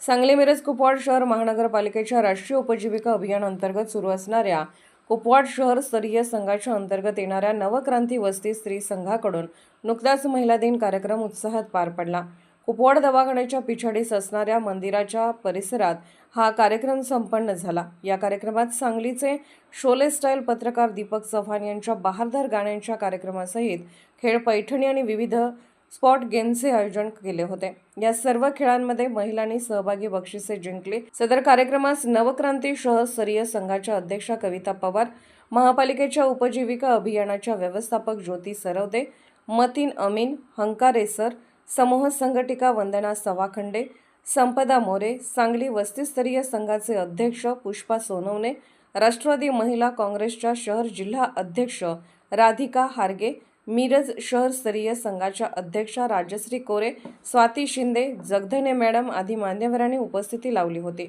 सांगली मिरज कुपवाड शहर महानगरपालिकेच्या राष्ट्रीय उपजीविका अभियान अंतर्गत सुरू असणाऱ्या कुपवाड शहर स्तरीय संघाच्या अंतर्गत येणाऱ्या नवक्रांती वस्ती स्त्री संघाकडून नुकताच महिला दिन कार्यक्रम उत्साहात पार पडला. कुपवाड दवाखान्याच्या पिछाडीस असणाऱ्या मंदिराच्या परिसरात हा कार्यक्रम संपन्न झाला. या कार्यक्रमात सांगलीचे शोले स्टाईल पत्रकार दीपक चव्हाण यांच्या बहारदार गाण्यांच्या कार्यक्रमासहित खेळ पैठणी आणि विविध स्पॉट गेमचे आयोजन केले होते. या सर्व खेळांमध्ये महिलांनी सहभागी बक्षिसे जिंकले. सदर कार्यक्रमास नवक्रांती शहरस्तरीय संघाच्या अध्यक्षा कविता पवार महापालिकेच्या उपजीविका अभियानाच्या व्यवस्थापक ज्योती सरवदे मतीन अमीन हंकारेसर समूह संघटिका वंदना सवाखंडे संपदा मोरे सांगली वस्तीस्तरीय संघाचे अध्यक्ष पुष्पा सोनवणे राष्ट्रवादी महिला काँग्रेसच्या शहर जिल्हा अध्यक्ष राधिका हारगे मिरज शहरस्तरीय संघाच्या अध्यक्षा राजश्री कोरे स्वाती शिंदे जगधने मॅडम आदी मान्यवरांनी उपस्थिती लावली होती.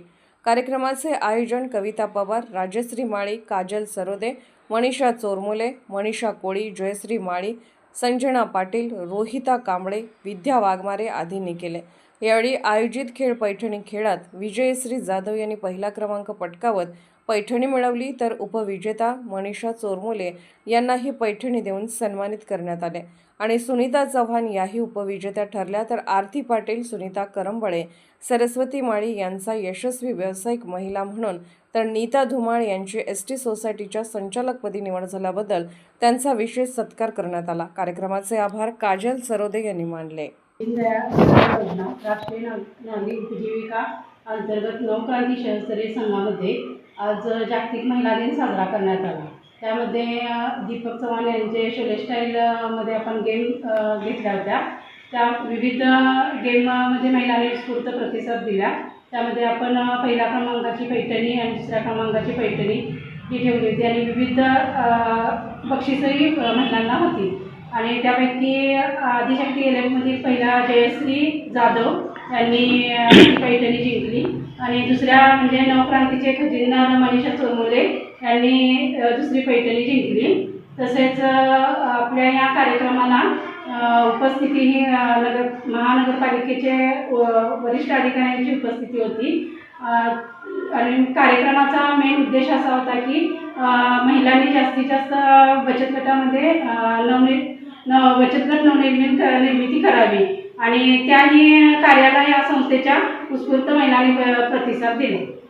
कार्यक्रमाचे आयोजन कविता पवार राजश्री माळी काजल सरोदे मनीषा चोरमुले मनीषा कोळी जयश्री माळी संजना पाटील रोहिता कांबळे विद्या वाघमारे आदींनी केले. यावेळी आयोजित खेळ पैठणी खेळात विजयश्री जाधव यांनी पहिला क्रमांक पटकावत पैठणी मिळवली तर उपविजेता मनीषा चोरमोले यांनाही पैठणी देऊन सन्मानित करण्यात आले. आणि सुनीता चव्हाण याही उपविजेत्या ठरल्या तर आरती पाटील सुनीता करंबळे सरस्वती माळी यांचा यशस्वी व्यावसायिक महिला म्हणून तर नीता धुमाळ यांची एस टी सोसायटीच्या संचालकपदी निवड झाल्याबद्दल त्यांचा विशेष सत्कार करण्यात आला. कार्यक्रमाचे आभार काजल सरोदे यांनी मानले. दीनदयाळ राष्ट्रीय नागरिक उपजीविका अंतर्गत नवक्रांती शहरस्तरीय संघामध्ये आज जागतिक महिला दिन साजरा करण्यात आला. त्यामध्ये दीपक चव्हाण यांचे शोलेस्टाईलमध्ये आपण गेम घेतल्या होत्या. त्या विविध गेममध्ये महिलांनी स्फूर्त प्रतिसाद दिला. त्यामध्ये आपण पहिल्या क्रमांकाची पैठणी आणि दुसऱ्या क्रमांकाची पैठणी ही ठेवली होती आणि विविध बक्षीसही महिलांना होती. आणि त्यापैकी आदिशक्ती एलेममधील पहिला जयश्री जाधव यांनी पैठणी जिंकली. आणि दुसऱ्या म्हणजे नवक्रांतीचे खजिनदार मनीषा चोरमुले यांनी दुसरी पैठणी जिंकली. तसेच आपल्या या कार्यक्रमाला उपस्थिती ही नगर महानगरपालिकेचे व- वरिष्ठ अधिकाऱ्यांची उपस्थिती होती. आणि कार्यक्रमाचा मेन उद्देश असा होता की महिलांनी जास्तीत जास्त बचत गटामध्ये नवनिर्मित बचत गट नवनिर्मित निर्मिती करावी. आणि त्याही कार्याला या संस्थेच्या उत्स्फूर्त महिलांनी प्रतिसाद दिला.